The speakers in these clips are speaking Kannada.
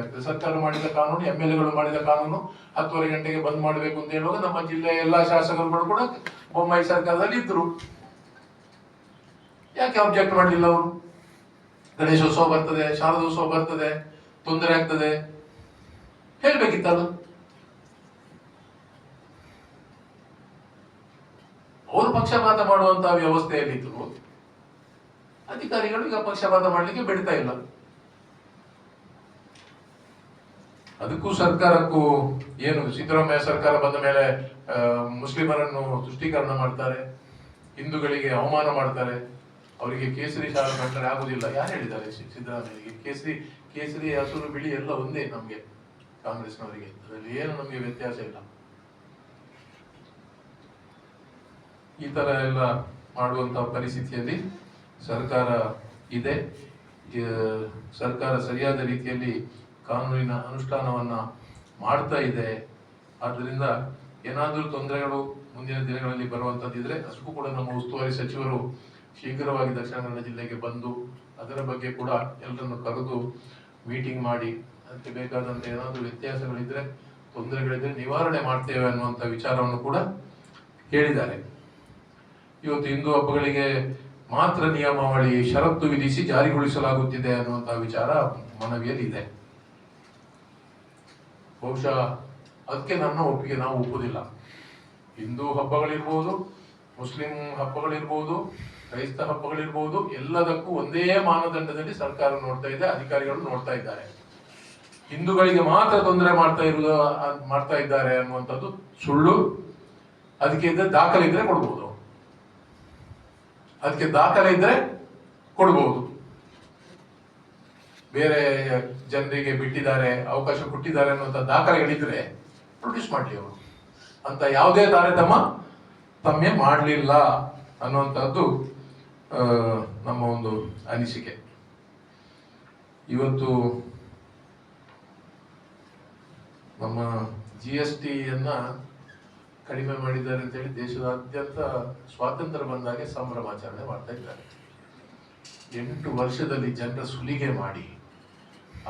ಆಗ್ತದೆ. ಸರ್ಕಾರ ಮಾಡಿದ ಕಾನೂನು ಎಂ ಎಲ್ ಎಗಳು ಮಾಡಿದ ಕಾನೂನು ಹತ್ತುವರೆ ಗಂಟೆಗೆ ಬಂದ್ ಮಾಡಬೇಕು ಅಂತ ಹೇಳುವಾಗ ನಮ್ಮ ಜಿಲ್ಲೆಯ ಎಲ್ಲಾ ಶಾಸಕರುಗಳು ಕೂಡ ಬೊಮ್ಮಾಯಿ ಸರ್ಕಾರದಲ್ಲಿ ಇದ್ರು. ಯಾಕೆ ಅಬ್ಜೆಕ್ಟ್ ಮಾಡಲಿಲ್ಲ ಅವರು? ಗಣೇಶೋತ್ಸವ ಬರ್ತದೆ ಶಾರದೋತ್ಸವ ಬರ್ತದೆ, ತೊಂದರೆ ಆಗ್ತದೆ. ಹೇಳ್ಬೇಕಿತ್ತಲ್ಲ ಅವರು ಪಕ್ಷಪಾತ ಮಾಡುವಂತಹ ವ್ಯವಸ್ಥೆಯಲ್ಲಿದ್ರು. ಅಧಿಕಾರಿಗಳು ಈಗ ಪಕ್ಷಪಾತ ಮಾಡಲಿಕ್ಕೆ ಬಿಡ್ತಾ ಇಲ್ಲ. ಅದಕ್ಕೂ ಸರ್ಕಾರಕ್ಕೂ ಏನು ಸಿದ್ದರಾಮಯ್ಯ ಸರ್ಕಾರ ಬಂದ ಮೇಲೆ ಮುಸ್ಲಿಮರನ್ನು ತುಷ್ಟೀಕರಣ ಮಾಡ್ತಾರೆ, ಹಿಂದೂಗಳಿಗೆ ಅವಮಾನ ಮಾಡ್ತಾರೆ. ಅವರಿಗೆ ಕೇಸರಿ ಶಾಲೆ ಕಟ್ಟರೆ ಆಗುದಿಲ್ಲ. ಯಾರು ಹೇಳಿದ್ದಾರೆ ಸಿದ್ದರಾಮಯ್ಯ ಕೇಸರಿ ಕೇಸರಿ, ಹಸುರು, ಬಿಳಿ ಎಲ್ಲ ಒಂದೇ ನಮ್ಗೆ, ಕಾಂಗ್ರೆಸ್ನವರಿಗೆ. ಅದರಲ್ಲಿ ಏನು ನಮಗೆ ವ್ಯತ್ಯಾಸ ಇಲ್ಲ. ಈ ತರ ಎಲ್ಲ ಮಾಡುವಂತಹ ಪರಿಸ್ಥಿತಿಯಲ್ಲಿ ಸರ್ಕಾರ ಇದೆ. ಸರ್ಕಾರ ಸರಿಯಾದ ರೀತಿಯಲ್ಲಿ ಕಾನೂನಿನ ಅನುಷ್ಠಾನವನ್ನ ಮಾಡ್ತಾ ಇದೆ. ಆದ್ದರಿಂದ ಏನಾದರೂ ತೊಂದರೆಗಳು ಮುಂದಿನ ದಿನಗಳಲ್ಲಿ ಬರುವಂತದ್ದಿದ್ರೆ ಅಷ್ಟು ಕೂಡ ನಮ್ಮ ಉಸ್ತುವಾರಿ ಸಚಿವರು ಶೀಘ್ರವಾಗಿ ದಕ್ಷಿಣ ಕನ್ನಡ ಜಿಲ್ಲೆಗೆ ಬಂದು ಅದರ ಬಗ್ಗೆ ಕೂಡ ಎಲ್ಲರನ್ನು ಕರೆದು ಮೀಟಿಂಗ್ ಮಾಡಿ, ಅದಕ್ಕೆ ಬೇಕಾದಂಥ ಏನಾದರೂ ವ್ಯತ್ಯಾಸಗಳಿದ್ರೆ, ತೊಂದರೆಗಳಿದ್ರೆ ನಿವಾರಣೆ ಮಾಡ್ತೇವೆ ಅನ್ನುವಂಥ ವಿಚಾರವನ್ನು ಕೂಡ ಹೇಳಿದ್ದಾರೆ. ಇವತ್ತು ಹಿಂದೂ ಹಬ್ಬಗಳಿಗೆ ಮಾತ್ರ ನಿಯಮಾವಳಿ, ಷರತ್ತು ವಿಧಿಸಿ ಜಾರಿಗೊಳಿಸಲಾಗುತ್ತಿದೆ ಅನ್ನುವಂಥ ವಿಚಾರ ಮನವಿಯಲ್ಲಿ ಇದೆ ಬಹುಶಃ ಅದಕ್ಕೆ ನನ್ನ ಒಪ್ಪಿಗೆ ನಾವು ಒಪ್ಪುವುದಿಲ್ಲ. ಹಿಂದೂ ಹಬ್ಬಗಳಿರ್ಬೋದು, ಮುಸ್ಲಿಂ ಹಬ್ಬಗಳಿರ್ಬೋದು, ಕ್ರೈಸ್ತ ಹಬ್ಬಗಳಿರ್ಬೋದು, ಎಲ್ಲದಕ್ಕೂ ಒಂದೇ ಮಾನದಂಡದಲ್ಲಿ ಸರ್ಕಾರ ನೋಡ್ತಾ ಇದೆ, ಅಧಿಕಾರಿಗಳು ನೋಡ್ತಾ ಇದ್ದಾರೆ. ಹಿಂದೂಗಳಿಗೆ ಮಾತ್ರ ತೊಂದರೆ ಮಾಡ್ತಾ ಇರುವುದು ಅದ್ ಮಾಡ್ತಾ ಇದ್ದಾರೆ ಅನ್ನುವಂಥದ್ದು ಸುಳ್ಳು. ಅದಕ್ಕೆ ಇದ್ರೆ ದಾಖಲೆ ಇದ್ರೆ ಕೊಡ್ಬೋದು. ಅದಕ್ಕೆ ದಾಖಲೆ ಇದ್ರೆ ಕೊಡ್ಬೋದು. ಬೇರೆ ಜನರಿಗೆ ಬಿಟ್ಟಿದ್ದಾರೆ, ಅವಕಾಶ ಕೊಟ್ಟಿದ್ದಾರೆ ಅನ್ನುವಂಥ ದಾಖಲೆಗಳಿದ್ರೆ ಪ್ರೊಡ್ಯೂಸ್ ಮಾಡಲಿ ಅವರು. ಅಂತ ಯಾವುದೇ ತಾರತಮ್ಮ ತಮ್ಮೆ ಮಾಡಲಿಲ್ಲ ಅನ್ನುವಂಥದ್ದು ನಮ್ಮ ಒಂದು ಅನಿಸಿಕೆ. ಇವತ್ತು ನಮ್ಮ ಜಿ ಎಸ್ ಟಿಯನ್ನ ಕಡಿಮೆ ಮಾಡಿದ್ದಾರೆ ಅಂತ ಹೇಳಿ ದೇಶದಾದ್ಯಂತ ಸ್ವಾತಂತ್ರ್ಯ ಬಂದಾಗೆ ಸಂಭ್ರಮಾಚರಣೆ ಮಾಡ್ತಾ ಇದ್ದಾರೆ. ಎಂಟು ವರ್ಷದಲ್ಲಿ ಜನರ ಸುಲಿಗೆ ಮಾಡಿ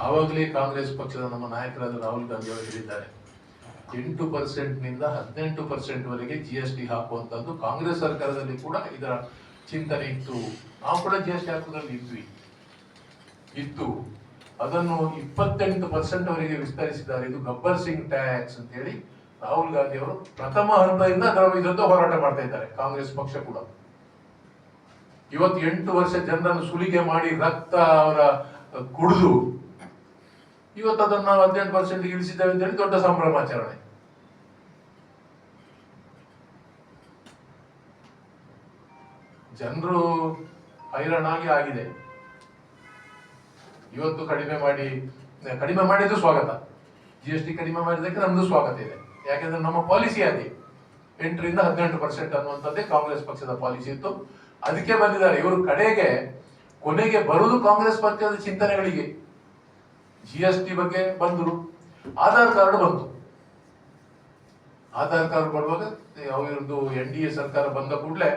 ಆವಾಗಲೇ ಕಾಂಗ್ರೆಸ್ ಪಕ್ಷದ ನಮ್ಮ ನಾಯಕರಾದ ರಾಹುಲ್ ಗಾಂಧಿ ಅವರು ಹೇಳಿದ್ದಾರೆ. ಎಂಟು ಪರ್ಸೆಂಟ್ನಿಂದ ಹದಿನೆಂಟು ಪರ್ಸೆಂಟ್ ವರೆಗೆ ಜಿ ಎಸ್ ಟಿ ಹಾಕುವಂಥದ್ದು ಕಾಂಗ್ರೆಸ್ ಸರ್ಕಾರದಲ್ಲಿ ಕೂಡ ಇದರ ಚಿಂತನೆ ಇತ್ತು. ನಾವು ಕೂಡ ಜಿ ಎಸ್ ಟಿ ಹಾಕುವುದರಲ್ಲಿ ಇದ್ವಿ. ಇತ್ತು. ಅದನ್ನು ಇಪ್ಪತ್ತೆಂಟು ಪರ್ಸೆಂಟ್ ವರೆಗೆ ವಿಸ್ತರಿಸಿದ್ದಾರೆ. ಇದು ಗಬ್ಬರ್ ಸಿಂಗ್ ಟ್ಯಾಕ್ಸ್ ಅಂತ ಹೇಳಿ ರಾಹುಲ್ ಗಾಂಧಿ ಅವರು ಪ್ರಥಮ ಹಂತದಿಂದ ನಾವು ವಿರುದ್ಧ ಹೋರಾಟ ಮಾಡ್ತಾ ಇದ್ದಾರೆ. ಕಾಂಗ್ರೆಸ್ ಪಕ್ಷ ಕೂಡ. ಇವತ್ತು ಎಂಟು ವರ್ಷ ಜನರನ್ನು ಸುಲಿಗೆ ಮಾಡಿ ರಕ್ತ ಅವರ ಕುಡಿದು ಇವತ್ತು ಅದನ್ನು ನಾವು ಹದಿನೆಂಟು ಪರ್ಸೆಂಟ್ ಇಳಿಸಿದ್ದೇವೆ ಅಂತ ಹೇಳಿ ದೊಡ್ಡ ಸಂಭ್ರಮಾಚರಣೆ. ಜನರು ಹೈರಾಣಾಗಿ ಆಗಿದೆ. ಇವತ್ತು ಕಡಿಮೆ ಮಾಡಿ, ಕಡಿಮೆ ಮಾಡಿದ್ದು ಸ್ವಾಗತ. ಜಿ ಎಸ್ ಟಿ ಕಡಿಮೆ ಮಾಡಿದ್ದಕ್ಕೆ ನಮ್ದು ಸ್ವಾಗತ ಇದೆ. ಯಾಕೆಂದ್ರೆ ನಮ್ಮ ಪಾಲಿಸಿ ಅದೇ. ಎಂಟರಿಂದ ಹದಿನೆಂಟು ಪರ್ಸೆಂಟ್ ಅನ್ನುವಂಥದ್ದೇ ಕಾಂಗ್ರೆಸ್ ಪಕ್ಷದ ಪಾಲಿಸಿ ಇತ್ತು. ಅದಕ್ಕೆ ಬಂದಿದ್ದಾರೆ. ಇವರು ಕಡೆಗೆ, ಕೊನೆಗೆ ಬರುವುದು ಕಾಂಗ್ರೆಸ್ ಪಕ್ಷದ ಚಿಂತನೆಗಳಿಗೆ. ಜಿ ಎಸ್ ಟಿ ಬಗ್ಗೆ ಬಂದರು. ಆಧಾರ್ ಕಾರ್ಡ್ ಬಂತು. ಆಧಾರ್ ಕಾರ್ಡ್ ಬರುವಾಗ ಅವರದ್ದು ಎನ್ ಡಿ ಎ ಸರ್ಕಾರ ಬಂದ ಕೂಡಲೇ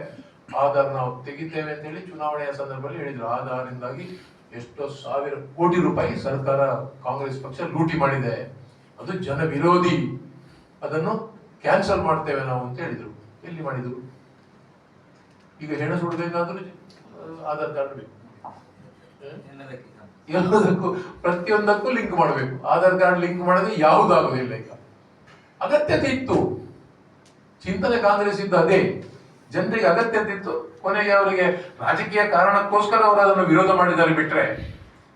ಆಧಾರ್ ನಾವು ತೆಗಿತೇವೆ ಅಂತ ಹೇಳಿ ಚುನಾವಣೆಯ ಸಂದರ್ಭದಲ್ಲಿ ಹೇಳಿದ್ರು. ಆಧಾರಿಂದಾಗಿ ಎಷ್ಟೋ ಸಾವಿರ ಕೋಟಿ ರೂಪಾಯಿ ಸರ್ಕಾರ ಕಾಂಗ್ರೆಸ್ ಪಕ್ಷ ಲೂಟಿ ಮಾಡಿದೆ. ಅದು ಜನ ವಿರೋಧಿ. ಅದನ್ನು ಕ್ಯಾನ್ಸಲ್ ಮಾಡ್ತೇವೆ ನಾವು ಅಂತ ಹೇಳಿದ್ರು. ಎಲ್ಲಿ ಮಾಡಿದ್ರು? ಈಗ ಹೆಣ ಸುಡಬೇಕಾದ್ರೂ ಆಧಾರ್ ಕಾರ್ಡ್ ಬೇಕು. ಎಲ್ಲದಕ್ಕೂ ಪ್ರತಿಯೊಂದಕ್ಕೂ ಲಿಂಕ್ ಮಾಡಬೇಕು. ಆಧಾರ್ ಕಾರ್ಡ್ ಲಿಂಕ್ ಮಾಡದೆ ಯಾವುದಾಗುದಿಲ್ಲ ಈಗ. ಅಗತ್ಯತೆ ಇತ್ತು. ಚಿಂತನೆ ಕಾಂಗ್ರೆಸ್ ಇದ್ದ ಅದೇ. ಜನರಿಗೆ ಅಗತ್ಯತೆ ಇತ್ತು. ಕೊನೆಗೆ ಅವರಿಗೆ ರಾಜಕೀಯ ಕಾರಣಕ್ಕೋಸ್ಕರ ಅವರು ಅದನ್ನು ವಿರೋಧ ಮಾಡಿದ್ದಾರೆ ಬಿಟ್ರೆ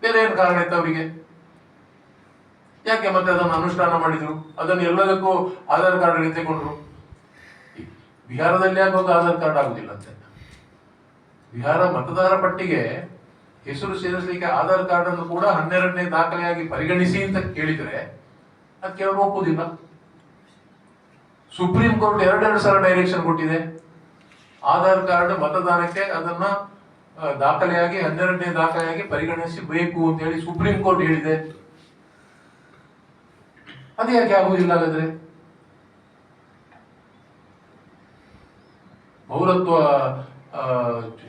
ಬೇರೆ ಏನು ಕಾರಣ ಇತ್ತು ಅವರಿಗೆ? ಯಾಕೆ ಮತ್ತೆ ಅದನ್ನು ಅನುಷ್ಠಾನ ಮಾಡಿದ್ರು? ಅದನ್ನು ಎಲ್ಲದಕ್ಕೂ ಆಧಾರ್ ಕಾರ್ಡ್ ತೆಗೊಂಡ್ರು ಬಿಹಾರದಲ್ಲಿ ಆಗುವಾಗ ಆಧಾರ್ ಕಾರ್ಡ್ ಆಗುದಿಲ್ಲ ಅಂತ. ಬಿಹಾರ ಮತದಾರ ಪಟ್ಟಿಗೆ ಹೆಸರು ಸೇರಿಸಲಿಕ್ಕೆ ಆಧಾರ್ ಕಾರ್ಡ್ ಅನ್ನು ಕೂಡ ಹನ್ನೆರಡನೇ ದಾಖಲೆಯಾಗಿ ಪರಿಗಣಿಸಿ ಅಂತ ಕೇಳಿದ್ರೆ ಅದು ಕೆಲವರು ಒಪ್ಪುದಿಲ್ಲ. ಸುಪ್ರೀಂ ಕೋರ್ಟ್ ಎರಡೆರಡು ಸಲ ಡೈರೆಕ್ಷನ್ ಕೊಟ್ಟಿದೆ. ಆಧಾರ್ ಕಾರ್ಡ್ ಮತದಾನಕ್ಕೆ ಅದನ್ನ ದಾಖಲೆಯಾಗಿ ಹನ್ನೆರಡನೇ ದಾಖಲೆಯಾಗಿ ಪರಿಗಣಿಸಬೇಕು ಅಂತ ಹೇಳಿ ಸುಪ್ರೀಂ ಕೋರ್ಟ್ ಹೇಳಿದೆ. ಅದು ಯಾಕೆ ಆಗುವುದಿಲ್ಲ ಹಾಗಾದ್ರೆ? ಪೌರತ್ವ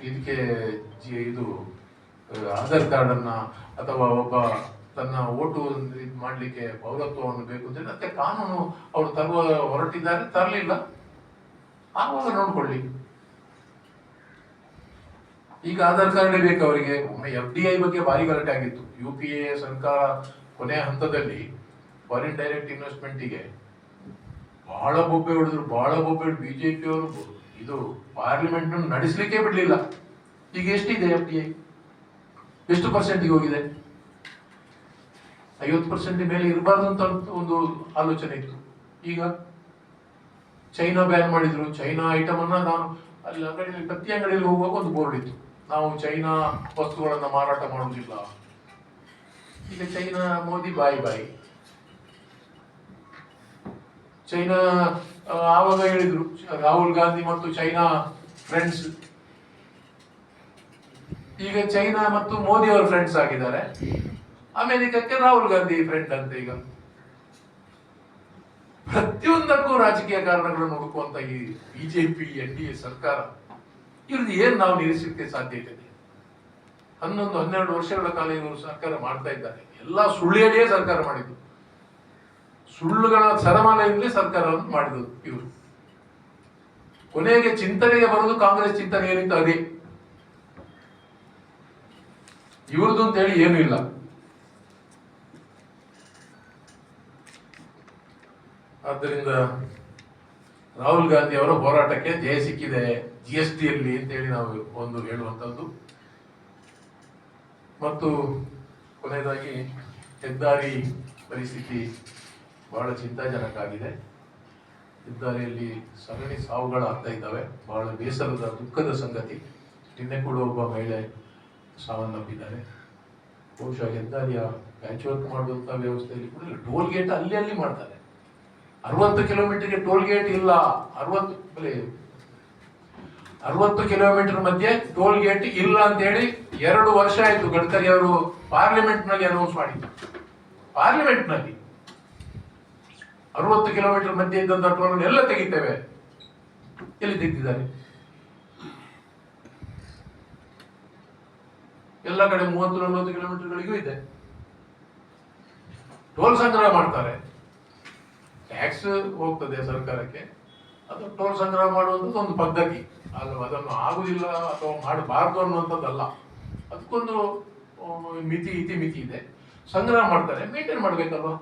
ಇದಕ್ಕೆ ಇದು ಆಧಾರ್ ಕಾರ್ಡ್ ಅನ್ನ ಅಥವಾ ಒಬ್ಬ ತನ್ನ ಓಟು ಇದು ಮಾಡಲಿಕ್ಕೆ ಪೌರತ್ವವನ್ನು ಬೇಕು ಅಂತ ಮತ್ತೆ ಕಾನೂನು ಅವರು ತರುವ, ಹೊರಟಿದ್ದಾರೆ, ತರಲಿಲ್ಲ. ಆವಾಗ ನೋಡ್ಕೊಳ್ಳಿ. ಈಗ ಆಧಾರ್ ಕಾರ್ಡ್ ಬೇಕು ಅವರಿಗೆ. ಒಮ್ಮೆ ಎಫ್ ಡಿ ಐ ಬಗ್ಗೆ ಭಾರಿ ಗಲಾಟೆ ಆಗಿತ್ತು. ಯು ಪಿ ಎ ಸರ್ಕಾರ ಕೊನೆಯ ಹಂತದಲ್ಲಿ ಫಾರಿನ್ ಡೈರೆಕ್ಟ್ ಇನ್ವೆಸ್ಟ್ಮೆಂಟಿಗೆ ಬಹಳ ಬೊಬ್ಬೆ ಹೊಡೆದ್ರು ಬಹಳ ಬೊಬ್ಬೆ ಹೊಡೆದು ಬಿಜೆಪಿ ಅವರು ಇದು ಪಾರ್ಲಿಮೆಂಟ್ ನಡೆಸಲಿಕ್ಕೆ ಬಿಡಲಿಲ್ಲ. ಈಗ ಎಷ್ಟಿದೆ ಎಫ್ ಡಿ ಐ? ಎಷ್ಟು ಪರ್ಸೆಂಟ್ಗೆ ಹೋಗಿದೆ? ಐವತ್ತು ಪರ್ಸೆಂಟ್ ಮೇಲೆ ಇರಬಾರ್ದು ಅಂತ ಒಂದು ಆಲೋಚನೆ ಇತ್ತು. ಈಗ ಚೈನಾ ಬ್ಯಾನ್ ಮಾಡಿದ್ರು. ಚೈನಾ ಐಟಮ್ ಅನ್ನ ನಾನು ಅಲ್ಲಿ ಅಂಗಡಿಯಲ್ಲಿ ಪ್ರತಿ ಅಂಗಡಿಯಲ್ಲಿ ಹೋಗುವಾಗ ಒಂದು ಬೋರ್ಡ್ ಇತ್ತು. ನಾವು ಚೈನಾ ವಸ್ತುಗಳನ್ನ ಮಾರಾಟ ಮಾಡುವುದಿಲ್ಲ. ಈಗ ಚೈನಾ ಮೋದಿ ಬಾಯಿ ಬಾಯಿ ಚೈನಾ ಆವಾಗ ಹೇಳಿದ್ರು ರಾಹುಲ್ ಗಾಂಧಿ ಮತ್ತು ಚೈನಾ ಫ್ರೆಂಡ್ಸ್ ಈಗ ಚೈನಾ ಮತ್ತು ಮೋದಿ ಅವರು ಫ್ರೆಂಡ್ಸ್ ಆಗಿದ್ದಾರೆ. ಅಮೆರಿಕಕ್ಕೆ ರಾಹುಲ್ ಗಾಂಧಿ ಫ್ರೆಂಡ್ ಅಂತ ಈಗ. ಪ್ರತಿಯೊಂದಕ್ಕೂ ರಾಜಕೀಯ ಕಾರಣಗಳನ್ನು ಹುಡುಕುವಂತ ಈ ಬಿಜೆಪಿ ಎನ್ ಡಿ ಎ ಸರ್ಕಾರ ಇವ್ರದ್ದು ಏನ್ ನಾವು ನಿಲ್ಲಿಸಲಿಕ್ಕೆ ಸಾಧ್ಯತೆ ಇದೆ? ಹನ್ನೊಂದು, ಹನ್ನೆರಡು ವರ್ಷಗಳ ಕಾಲ ಇವರು ಸರ್ಕಾರ ಮಾಡ್ತಾ ಇದ್ದಾರೆ. ಎಲ್ಲ ಸುಳ್ಳಿಯಲ್ಲಿಯೇ ಸರ್ಕಾರ ಮಾಡಿದ್ರು ಸುಳ್ಳುಗಳ ಸರಮಾಲೆಯಿಂದಲೇ ಸರ್ಕಾರವನ್ನು ಮಾಡಿದ್ರು ಇವರು. ಕೊನೆಗೆ ಚಿಂತನೆಗೆ ಬರೋದು ಕಾಂಗ್ರೆಸ್ ಚಿಂತನೆ ಏನಿತ್ತು? ಅದೇ. ಇವ್ರದ್ದು ಅಂತ ಹೇಳಿ ಏನೂ ಇಲ್ಲ. ಆದ್ದರಿಂದ ರಾಹುಲ್ ಗಾಂಧಿ ಅವರ ಹೋರಾಟಕ್ಕೆ ಜಯ ಸಿಕ್ಕಿದೆ ಜಿ ಎಸ್ ಟಿಯಲ್ಲಿ ಅಂತೇಳಿ ನಾವು ಒಂದು ಹೇಳುವಂಥದ್ದು ಮತ್ತು ಕೊನೆಯದಾಗಿ ಹೆದ್ದಾರಿ ಪರಿಸ್ಥಿತಿ ಬಹಳ ಚಿಂತಾಜನಕ ಆಗಿದೆ ಹೆದ್ದಾರಿಯಲ್ಲಿ ಸರಣಿ ಸಾವುಗಳಾಗ್ತಾ ಇದ್ದಾವೆ. ಬಹಳ ಬೇಸರದ ದುಃಖದ ಸಂಗತಿ. ನಿನ್ನೆ ಕೂಡ ಒಬ್ಬ ಮಹಿಳೆ ಸಾವನ್ನಪ್ಪಿದ್ದಾರೆ. ಬಹುಶಃ ಹೆದ್ದಾರಿಯ ಪ್ಯಾಚ್ ವರ್ಕ್ ಮಾಡುವಂತ ವ್ಯವಸ್ಥೆಯಲ್ಲಿ ಕೂಡ ಟೋಲ್ ಗೇಟ್ ಅಲ್ಲಿ ಅಲ್ಲಿ ಮಾಡ್ತಾರೆ. ಅರವತ್ತು ಕಿಲೋಮೀಟರ್ಗೆ ಟೋಲ್ ಗೇಟ್ ಇಲ್ಲ. ಅರವತ್ತು ಅರವತ್ತು ಕಿಲೋಮೀಟರ್ ಮಧ್ಯೆ ಟೋಲ್ ಗೇಟ್ ಇಲ್ಲ ಅಂತ ಹೇಳಿ ಎರಡು ವರ್ಷ ಆಯ್ತು ಗಡ್ಕರಿ ಅವರು ಪಾರ್ಲಿಮೆಂಟ್ನಲ್ಲಿ ಅನೌನ್ಸ್ ಪಾರ್ಲಿಮೆಂಟ್ನಲ್ಲಿ ಅರವತ್ತು ಕಿಲೋಮೀಟರ್ ಮಧ್ಯೆ ಇದ್ದಂತ ಟೋಲ್ ಎಲ್ಲ ತೆಗಿತೇವೆ. ಎಲ್ಲಿ ತೆಗೆದಿದ್ದಾರೆ? ಎಲ್ಲ ಕಡೆ ಮೂವತ್ತು, ನಲವತ್ತು ಕಿಲೋಮೀಟರ್ಗಳಿಗೂ ಇದೆ. ಟೋಲ್ ಸಂಗ್ರಹ ಮಾಡ್ತಾರೆ. ಟ್ಯಾಕ್ಸ್ ಹೋಗ್ತದೆ ಸರ್ಕಾರಕ್ಕೆ. ಅದು ಟೋಲ್ ಸಂಗ್ರಹ ಮಾಡುವಂಥದ್ದು ಒಂದು ಪದ್ಧತಿ. ಅದು ಅದನ್ನು ಆಗುದಿಲ್ಲ ಅಥವಾ ಮಾಡಬಾರ್ದು ಅನ್ನುವಂಥದ್ದಲ್ಲ. ಅದಕ್ಕೊಂದು ಮಿತಿ, ಇತಿ ಮಿತಿ ಇದೆ. ಸಂಗ್ರಹ ಮಾಡ್ತಾರೆ. ಮೇಂಟೈನ್ ಮಾಡ್ಬೇಕಲ್ವಾ?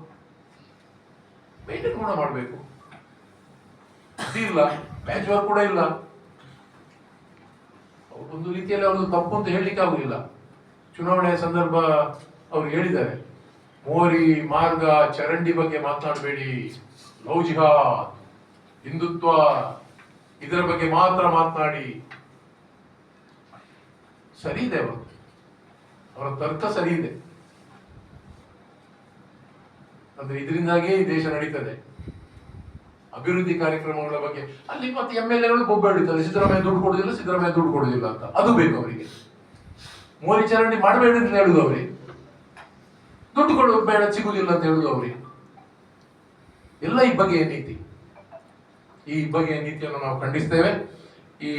ಮೇಂಟೈನ್ ಕೂಡ ಮಾಡಬೇಕು. ಇಲ್ಲ. ಮ್ಯಾಚ್ ವರ್ಕ್ ಕೂಡ ಇಲ್ಲ. ಒಂದು ರೀತಿಯಲ್ಲಿ ಅವ್ರದ್ದು ತಪ್ಪು ಅಂತ ಹೇಳಲಿಕ್ಕೆ ಆಗುದಿಲ್ಲ. ಚುನಾವಣೆಯ ಸಂದರ್ಭ ಅವ್ರು ಹೇಳಿದ್ದಾರೆ. ಮೋರಿ ಮಾರ್ಗ ಚರಂಡಿ ಬಗ್ಗೆ ಮಾತನಾಡಬೇಡಿ ಲವ್ ಜಿಹಾದ್ ಹಿಂದುತ್ವ, ಇದರ ಬಗ್ಗೆ ಮಾತ್ರ ಮಾತನಾಡಿ. ಸರಿ ಇದೆ ಅವರು. ಅವರ ತರ್ಕ ಸರಿ ಇದೆ. ಅಂದ್ರೆ ಇದರಿಂದಾಗಿಯೇ ಈ ದೇಶ ನಡೀತದೆ. ಅಭಿವೃದ್ಧಿ ಕಾರ್ಯಕ್ರಮಗಳ ಬಗ್ಗೆ ಅಲ್ಲಿ ಮತ್ತೆ ಎಂ ಎಲ್ ಎಗಳು ಬೊಬ್ಬೆ ಸಿದ್ದರಾಮಯ್ಯ ದುಡ್ಡು ಕೊಡೋದಿಲ್ಲ, ಸಿದ್ದರಾಮಯ್ಯ ದುಡ್ಡು ಕೊಡುದಿಲ್ಲ ಅಂತ. ಅದು ಬೇಕು ಅವರಿಗೆ. ಮೋರಿ ವಿಚಾರಣೆ ಮಾಡಬೇಡಿ ಅಂತ ಹೇಳುದು ಅವ್ರಿ. ದುಡ್ಡು ಕೊಡೋದು ಬೇಡ, ಸಿಗುದಿಲ್ಲ ಅಂತ ಹೇಳುದು ಅವ್ರಿ. ಎಲ್ಲ ಈ ಬಗೆಯ ನೀತಿ. ಈ ಬಗೆಯ ನೀತಿಯನ್ನು ನಾವು ಖಂಡಿಸ್ತೇವೆ. ಈ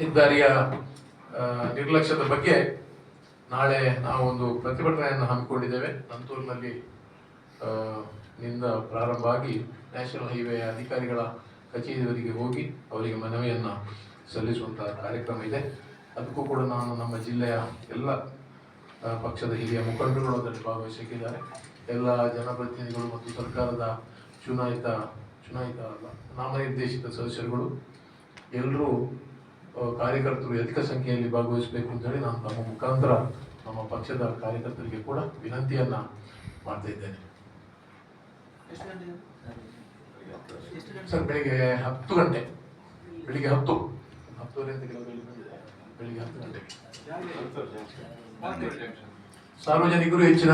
ಹೆದ್ದಾರಿಯ ನಿರ್ಲಕ್ಷ್ಯದ ಬಗ್ಗೆ ನಾಳೆ ನಾವು ಒಂದು ಪ್ರತಿಭಟನೆಯನ್ನು ಹಮ್ಮಿಕೊಂಡಿದ್ದೇವೆ. ನಂತೂರಿನಲ್ಲಿ ನಿಂದ ಪ್ರಾರಂಭ ಆಗಿ ನ್ಯಾಷನಲ್ ಹೈವೇ ಅಧಿಕಾರಿಗಳ ಕಚೇರಿಯವರಿಗೆ ಹೋಗಿ ಅವರಿಗೆ ಮನವಿಯನ್ನು ಸಲ್ಲಿಸುವಂತಹ ಕಾರ್ಯಕ್ರಮ ಇದೆ. ಅದಕ್ಕೂ ಕೂಡ ನಾನು ನಮ್ಮ ಜಿಲ್ಲೆಯ ಎಲ್ಲ ಪಕ್ಷದ ಹಿರಿಯ ಮುಖಂಡರುಗಳು ಅದರಲ್ಲಿ ಭಾಗವಹಿಸಿದ್ದಾರೆ ಎಲ್ಲ ಜನಪ್ರತಿನಿಧಿಗಳು ಮತ್ತು ಸರ್ಕಾರದ ಚುನಾಯಿತ ಚುನಾಯಿತ ಅಲ್ಲ ನಾಮನಿರ್ದೇಶಿತ ಸದಸ್ಯರುಗಳು ಎಲ್ಲರೂ ಕಾರ್ಯಕರ್ತರು ಅಧಿಕ ಸಂಖ್ಯೆಯಲ್ಲಿ ಭಾಗವಹಿಸಬೇಕು ಅಂತ ಹೇಳಿ ನಾನು ನಮ್ಮ ಮುಖಾಂತರ ನಮ್ಮ ಪಕ್ಷದ ಕಾರ್ಯಕರ್ತರಿಗೆ ಕೂಡ ವಿನಂತಿಯನ್ನ ಮಾಡ್ತಾ ಇದ್ದೇನೆ. ಸರ್ ಬೆಳಿಗ್ಗೆ ಹತ್ತು ಗಂಟೆ. ಬೆಳಿಗ್ಗೆ ಹತ್ತು. ಹತ್ತುವರೆ ಅಂತ ಬಂದಿದೆ. ಬೆಳಿಗ್ಗೆ ಹತ್ತು ಗಂಟೆಗೆ ಸಾರ್ವಜನಿಕರು ಹೆಚ್ಚಿನ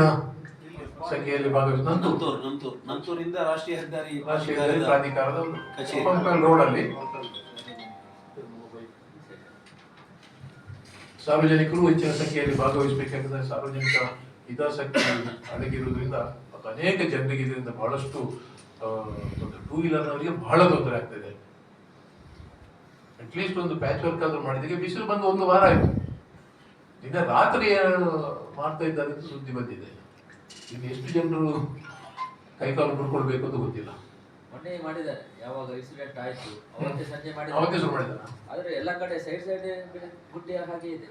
ಸಂಖ್ಯೆಯಲ್ಲಿ ಭಾಗವಹಿಸಿದ ನಂತೂರಿಂದ ರಾಷ್ಟ್ರೀಯ ಹೆದ್ದಾರಿ ರಾಷ್ಟ್ರೀಯ ಪ್ರಾಧಿಕಾರದ ಕಚೇರಿ. ಅಲ್ಲಿ ಸಾರ್ವಜನಿಕರು ಹೆಚ್ಚಿನ ಸಂಖ್ಯೆಯಲ್ಲಿ ಭಾಗವಹಿಸಬೇಕಾದ್ರೆ ಸಾರ್ವಜನಿಕ ಹಿತಾಸಕ್ತಿ ಅಡಗಿರುವುದರಿಂದ ಅನೇಕ ಜನರಿಗೆ ಇದರಿಂದ ಬಹಳಷ್ಟು ಟೂ ವೀಲರ್ನವರಿಗೆ ಬಹಳ ತೊಂದರೆ ಆಗ್ತದೆ ಅಟ್ಲೀಸ್ಟ್ ಒಂದು ಪ್ಯಾಚ್ ವರ್ಕ್ ಆದ್ರೂ ಮಾಡಿದ್ದಕ್ಕೆ ಬಿಸಿಲು ಬಂದು ಒಂದು ವಾರ ಆಯ್ತು. ದಿನ ರಾತ್ರಿ ಮಾಡ್ತಾ ಇದ್ದಾರೆ ಅಂತ ಸುದ್ದಿ ಬಂದಿದೆ. ಇನ್ನು ಎಷ್ಟು ಜನರು ಕೈಕಾಲು ಮುಡ್ಕೊಳ್ಬೇಕು ಅಂತ ಗೊತ್ತಿಲ್ಲ. ಮೊನ್ನೆ ಮಾಡಿದ್ದಾರೆ. ಯಾವಾಗ ಇನ್ಸಿಡೆಂಟ್ ಆಯ್ತು. ಅವತ್ತೇ ಸಂಜೆ ಮಾಡಿದ್ದಾರೆ. ಆದ್ರೆ ಎಲ್ಲ ಕಡೆ ಸೈಡ್ ಸೈಡ್ ಗುಡ್ಡೆ ಹಾಗೆ ಇದೆ.